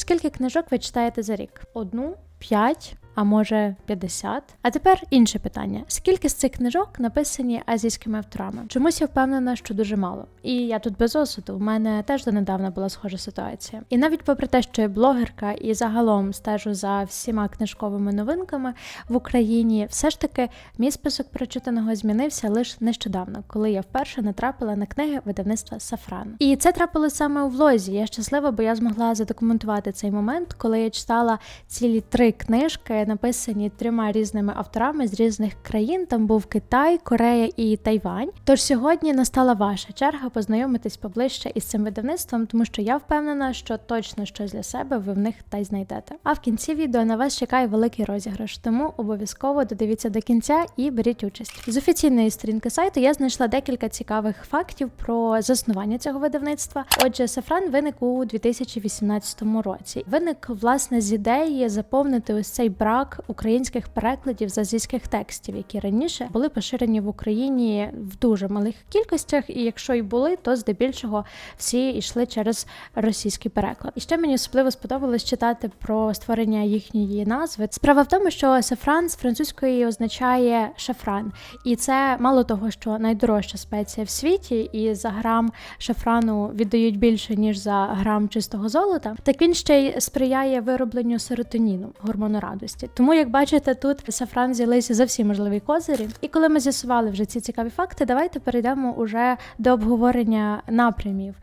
Скільки книжок ви читаєте за рік? Одну, п'ять, а може 50? А тепер інше питання: скільки з цих книжок написані азійськими авторами? Чомусь я впевнена, що дуже мало. І я тут без осуду. У мене теж донедавна була схожа ситуація. І навіть попри те, що я блогерка і загалом стежу за всіма книжковими новинками в Україні, все ж таки мій список прочитаного змінився лише нещодавно, коли я вперше натрапила на книги видавництва Сафран. І це трапилось саме у влозі. Я щаслива, бо я змогла задокументувати цей момент, коли я читала цілі три книжки, написані трьома різними авторами з різних країн. Там був Китай, Корея і Тайвань. Тож сьогодні настала ваша черга познайомитись поближче із цим видавництвом, тому що я впевнена, що точно щось для себе ви в них та й знайдете. А в кінці відео на вас чекає великий розіграш, тому обов'язково додивіться до кінця і беріть участь. З офіційної сторінки сайту я знайшла декілька цікавих фактів про заснування цього видавництва. Отже, Сафран виник у 2018 році. Виник власне з ідеї заповнити ось цей брак українських перекладів з азійських текстів, які раніше були поширені в Україні в дуже малих кількостях, і якщо й були, то здебільшого всі йшли через російський переклад. І ще мені особливо сподобалось читати про створення їхньої назви. Справа в тому, що сафран з французької означає шафран, і це мало того, що найдорожча спеція в світі, і за грам шафрану віддають більше ніж за грам чистого золота. Так він ще й сприяє виробленню серотоніну, гормону радості. Тому, як бачите, тут сафран взялися за всі можливі козирі. І коли ми з'ясували вже ці цікаві факти, давайте перейдемо уже до обговорення напрямів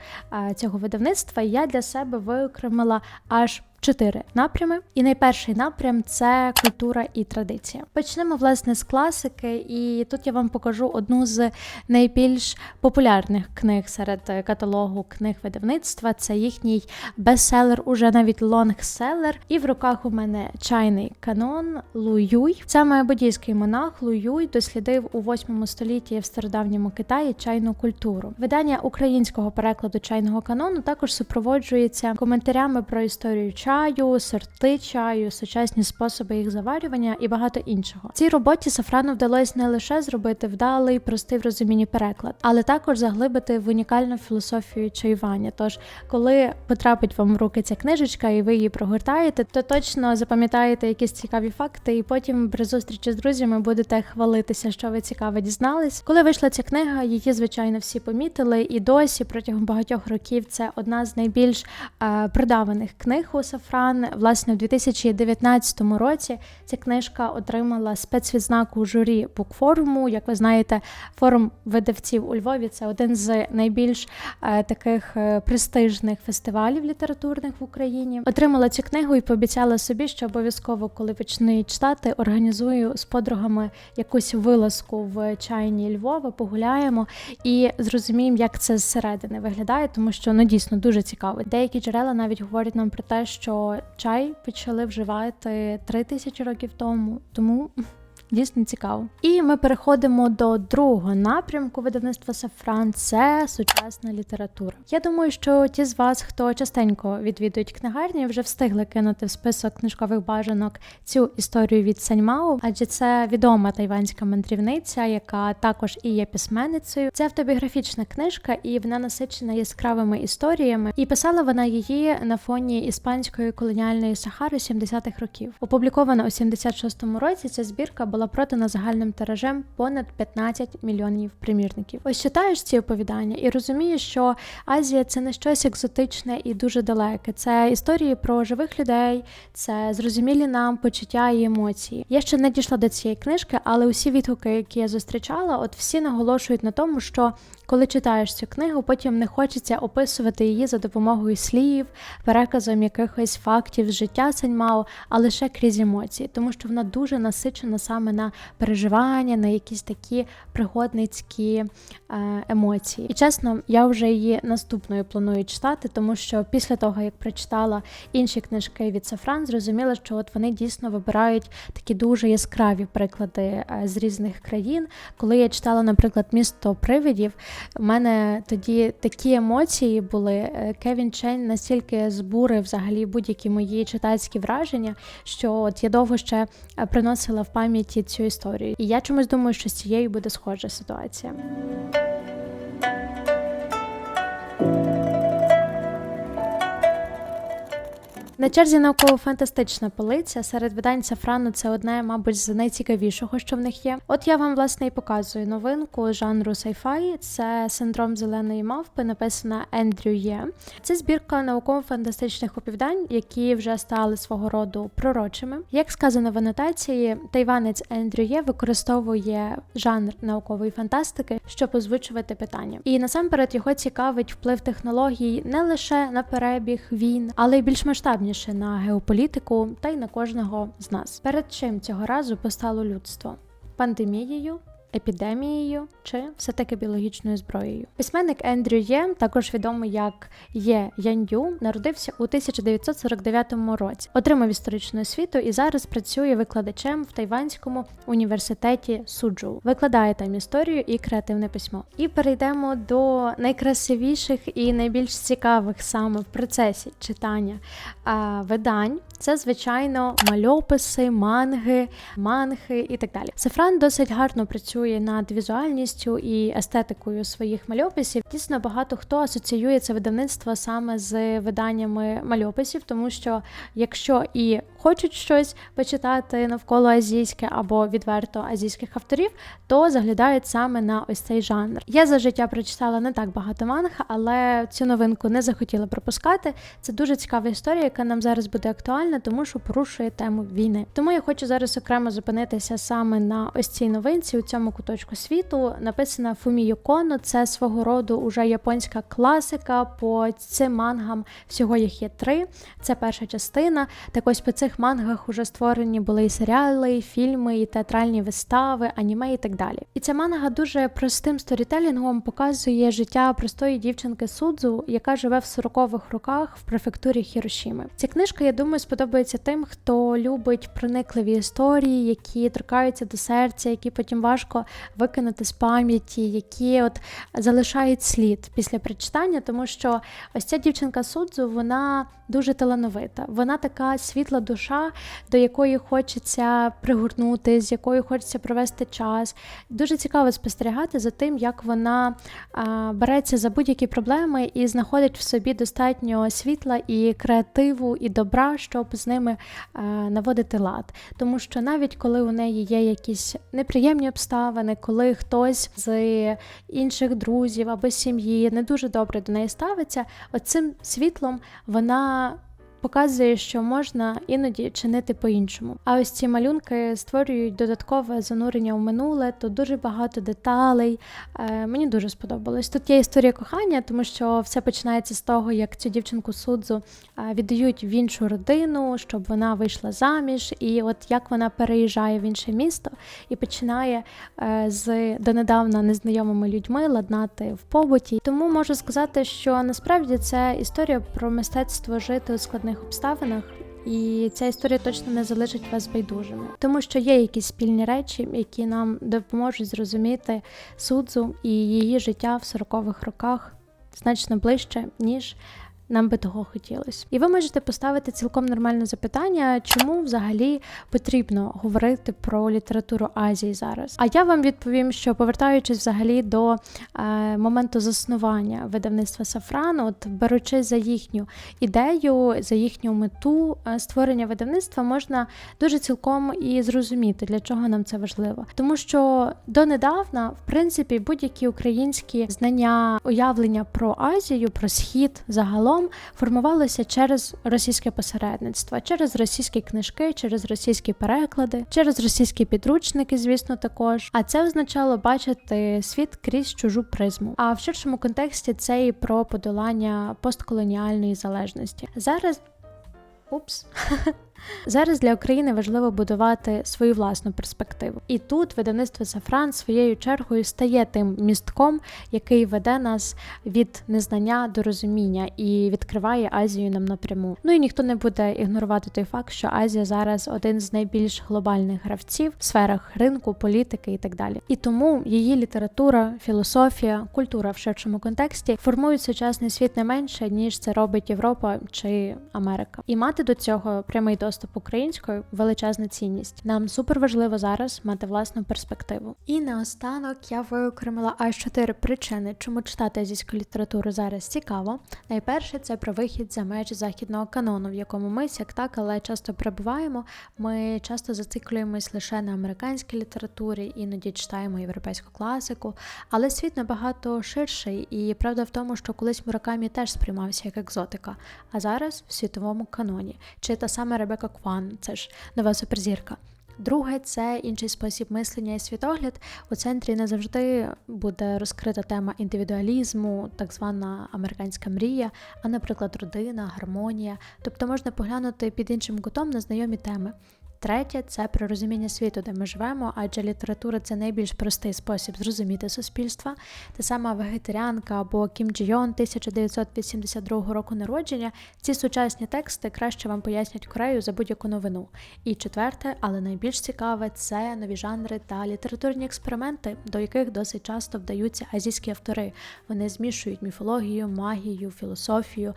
цього видавництва. Я для себе виокремила аж чотири напрями. І найперший напрям це культура і традиція. Почнемо власне з класики, і тут я вам покажу одну з найбільш популярних книг серед каталогу книг видавництва. Це їхній бестселер, уже навіть лонгселер. І в руках у мене чайний канон Лу Юй. Саме буддійський монах Лу Юй дослідив у 8 столітті в стародавньому Китаї чайну культуру. Видання українського перекладу чайного канону також супроводжується коментарями про історію чаю, сорти чаю, сучасні способи їх заварювання і багато іншого. Цій роботі Сафрану вдалося не лише зробити вдалий, простий в розумінні переклад, але також заглибити в унікальну філософію чаювання. Тож, коли потрапить вам в руки ця книжечка і ви її прогортаєте, то точно запам'ятаєте якісь цікаві факти, і потім при зустрічі з друзями будете хвалитися, що ви цікаво дізнались. Коли вийшла ця книга, її звичайно всі помітили, і досі протягом багатьох років це одна з найбільш е, продаваних книг у Сафран. Власне, у 2019 році ця книжка отримала спецвідзнаку журі букфоруму. Як ви знаєте, форум видавців у Львові це один з найбільш е, таких е, престижних фестивалів літературних в Україні. Отримала цю книгу і пообіцяла собі, що обов'язково, коли почну її читати, організую з подругами якусь вилазку в чайні Львова, погуляємо і зрозуміємо, як це зсередини виглядає, тому що ну дійсно дуже цікаво. Деякі джерела навіть говорять нам про те, що чай почали вживати три тисячі років тому, тому. Дійсно цікаво. І ми переходимо до другого напрямку видавництва Сафран це сучасна література. Я думаю, що ті з вас, хто частенько відвідують книгарні, вже встигли кинути в список книжкових бажанок цю історію від Саньмао, адже це відома тайванська мандрівниця, яка також і є письменницею. Це автобіографічна книжка, і вона насичена яскравими історіями. І писала вона її на фоні іспанської колоніальної Сахари 70-х років. Опублікована у 76-му році. Ця збірка була продана загальним тиражем понад 15 мільйонів примірників. Ось читаєш ці оповідання і розумієш, що Азія це не щось екзотичне і дуже далеке. Це історії про живих людей, це зрозумілі нам почуття і емоції. Я ще не дійшла до цієї книжки, але усі відгуки, які я зустрічала, от всі наголошують на тому, що коли читаєш цю книгу, потім не хочеться описувати її за допомогою слів, переказом якихось фактів з життя Саньмао, а лише крізь емоції, тому що вона дуже насичена саме на переживання, на якісь такі пригодницькі е, емоції. І чесно, я вже її наступною планую читати, тому що після того, як прочитала інші книжки від Сафран, зрозуміла, що от вони дійсно вибирають такі дуже яскраві приклади е, з різних країн. Коли я читала, наприклад, місто привидів, у мене тоді такі емоції були. Е, Кевін Чен настільки збурив взагалі будь-які мої читацькі враження, що от я довго ще приносила в пам'яті цю історію. І я чомусь думаю, що з цією буде схожа ситуація. На черзі науково-фантастична полиця. Серед видань Сафрану це одне, мабуть, з найцікавішого, що в них є. От я вам власне і показую новинку жанру sci-fi. Це синдром зеленої мавпи, написана Ендрю Є. Це збірка науково-фантастичних оповідань, які вже стали свого роду пророчими. Як сказано в анотації, тайванець Ендрю Є використовує жанр наукової фантастики, щоб озвучувати питання. І насамперед його цікавить вплив технологій не лише на перебіг війн, але й більш масштабніше на геополітику та й на кожного з нас. Перед чим цього разу постало людство? Пандемією, епідемією чи все-таки біологічною зброєю. Письменник Ендрю Є, також відомий як Є Янью, народився у 1949 році, отримав історичну освіту і зараз працює викладачем в Тайванському університеті Суджу. Викладає там історію і креативне письмо. І перейдемо до найкрасивіших і найбільш цікавих саме в процесі читання а, видань. Це, звичайно, мальописи, манги, манги і так далі. Сафран досить гарно працює над візуальністю і естетикою своїх мальописів. Дійсно, багато хто асоціює це видавництво саме з виданнями мальописів, тому що якщо і хочуть щось почитати навколо азійське або відверто азійських авторів, то заглядають саме на ось цей жанр. Я за життя прочитала не так багато манг, але цю новинку не захотіла пропускати. Це дуже цікава історія, яка нам зараз буде актуальна, тому що порушує тему війни. Тому я хочу зараз окремо зупинитися саме на ось цій новинці у цьому куточку світу. Написана Фуміо Коно. Це свого роду уже японська класика. По цим мангам всього їх є три. Це перша частина. Так ось по цих мангах уже створені були і серіали, і фільми, і театральні вистави, аніме і так далі. І ця манга дуже простим сторітелінгом показує життя простої дівчинки Судзу, яка живе в 40-х роках в префектурі Хірошіми. Ця книжка, я думаю, сподобається тим, хто любить проникливі історії, які торкаються до серця, які потім важко викинути з пам'яті, які от залишають слід після прочитання, тому що ось ця дівчинка Судзу, вона дуже талановита. Вона така світла душа, до якої хочеться пригорнути, з якою хочеться провести час. Дуже цікаво спостерігати за тим, як вона береться за будь-які проблеми і знаходить в собі достатньо світла і креативу, і добра, щоб з ними наводити лад. Тому що навіть коли у неї є якісь неприємні обставини, коли хтось з інших друзів або сім'ї не дуже добре до неї ставиться, оцим світлом вона показує, що можна іноді чинити по-іншому. А ось ці малюнки створюють додаткове занурення в минуле, тут дуже багато деталей. Е, мені дуже сподобалось. Тут є історія кохання, тому що все починається з того, як цю дівчинку судзу е, віддають в іншу родину, щоб вона вийшла заміж, і от як вона переїжджає в інше місто і починає е, з донедавна незнайомими людьми ладнати в побуті. Тому можу сказати, що насправді це історія про мистецтво жити у складних обставинах. І ця історія точно не залишить вас байдужими, тому що є якісь спільні речі, які нам допоможуть зрозуміти судзу і її життя в 40-х роках значно ближче, ніж нам би того хотілося. І ви можете поставити цілком нормальне запитання, чому взагалі потрібно говорити про літературу Азії зараз. А я вам відповім, що повертаючись взагалі до е, моменту заснування видавництва Сафрану, от беручи за їхню ідею, за їхню мету е, створення видавництва, можна дуже цілком і зрозуміти, для чого нам це важливо. Тому що донедавна, в принципі, будь-які українські знання, уявлення про Азію, про схід загалом загалом формувалося через російське посередництво, через російські книжки, через російські переклади, через російські підручники, звісно, також. А це означало бачити світ крізь чужу призму. А в ширшому контексті це і про подолання постколоніальної залежності. Зараз. Упс. Зараз для України важливо будувати свою власну перспективу. І тут видавництво Сафран своєю чергою стає тим містком, який веде нас від незнання до розуміння і відкриває Азію нам напряму. Ну і ніхто не буде ігнорувати той факт, що Азія зараз один з найбільш глобальних гравців в сферах ринку, політики і так далі. І тому її література, філософія, культура в ширшому контексті формують сучасний світ не менше ніж це робить Європа чи Америка. І мати до цього прямий досвід доступ українською величезна цінність. Нам супер важливо зараз мати власну перспективу. І наостанок я виокремила аж чотири причини, чому читати азійську літературу зараз цікаво. Найперше це про вихід за межі західного канону, в якому ми сяк так, але часто перебуваємо. Ми часто зациклюємось лише на американській літературі, іноді читаємо європейську класику, але світ набагато ширший, і правда в тому, що колись Муракамі теж сприймався як екзотика, а зараз в світовому каноні. Чи та сама Ребека Кван, це ж нова суперзірка. Друге, це інший спосіб мислення і світогляд. У центрі не завжди буде розкрита тема індивідуалізму, так звана американська мрія, а, наприклад, родина, гармонія. Тобто можна поглянути під іншим кутом на знайомі теми. Третє це про розуміння світу, де ми живемо, адже література це найбільш простий спосіб зрозуміти суспільства. Та сама вегетаріанка або Кім Джі Йон 1982 року народження. Ці сучасні тексти краще вам пояснять Корею за будь-яку новину. І четверте, але найбільш цікаве, це нові жанри та літературні експерименти, до яких досить часто вдаються азійські автори. Вони змішують міфологію, магію, філософію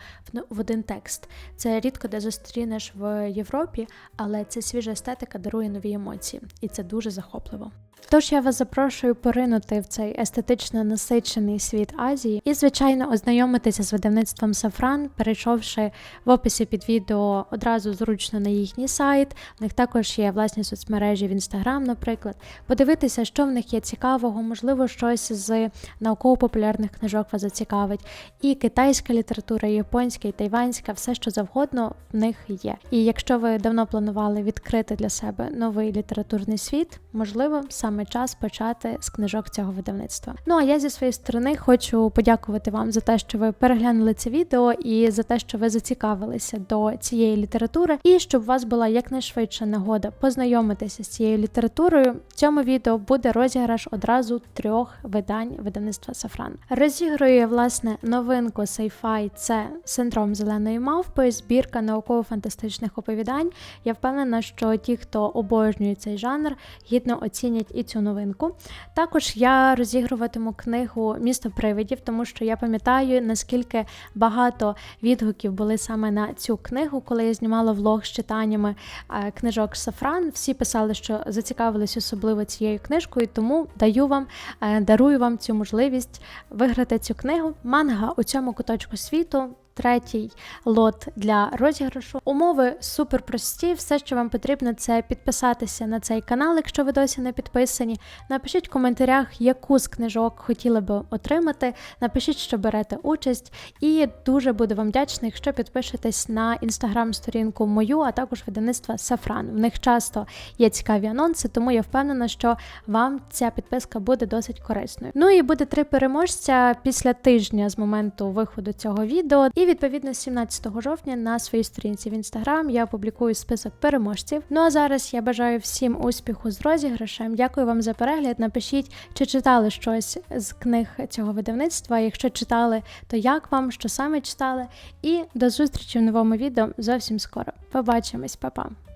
в один текст. Це рідко де зустрінеш в Європі, але це свіжа естетика дарує нові емоції, і це дуже захопливо. Тож я вас запрошую поринути в цей естетично насичений світ Азії і, звичайно, ознайомитися з видавництвом Сафран, перейшовши в описі під відео одразу зручно на їхній сайт. У них також є власні соцмережі в інстаграм, наприклад, подивитися, що в них є цікавого, можливо, щось з науково-популярних книжок вас зацікавить. І китайська література, японська, і тайванська, все що завгодно в них є. І якщо ви давно планували відкрити для себе новий літературний світ, можливо, саме час почати з книжок цього видавництва. Ну а я зі своєї сторони хочу подякувати вам за те, що ви переглянули це відео і за те, що ви зацікавилися до цієї літератури, і щоб у вас була якнайшвидша нагода познайомитися з цією літературою. В цьому відео буде розіграш одразу трьох видань видавництва Сафран. Розігрує власне новинку Сейфай це синдром зеленої мавпи, збірка науково-фантастичних оповідань. Я впевнена, що ті, хто обожнює цей жанр, гідно оцінять і цю новинку. Також я розігруватиму книгу Місто привидів, тому що я пам'ятаю, наскільки багато відгуків були саме на цю книгу, коли я знімала влог з читаннями е, книжок Сафран. Всі писали, що зацікавились особливо цією книжкою, тому даю вам, е, дарую вам цю можливість виграти цю книгу. Манга у цьому куточку світу третій лот для розіграшу. Умови супер прості. Все, що вам потрібно, це підписатися на цей канал, якщо ви досі не підписані. Напишіть в коментарях, яку з книжок хотіли би отримати. Напишіть, що берете участь, і дуже буду вам вдячна, якщо підпишетесь на інстаграм-сторінку мою, а також видавництва Сафран. В них часто є цікаві анонси, тому я впевнена, що вам ця підписка буде досить корисною. Ну і буде три переможця після тижня з моменту виходу цього відео. І відповідно 17 жовтня на своїй сторінці в інстаграм я опублікую список переможців. Ну а зараз я бажаю всім успіху з розіграшем. Дякую вам за перегляд. Напишіть, чи читали щось з книг цього видавництва. Якщо читали, то як вам, що саме читали? І до зустрічі в новому відео зовсім скоро. Побачимось, па-па!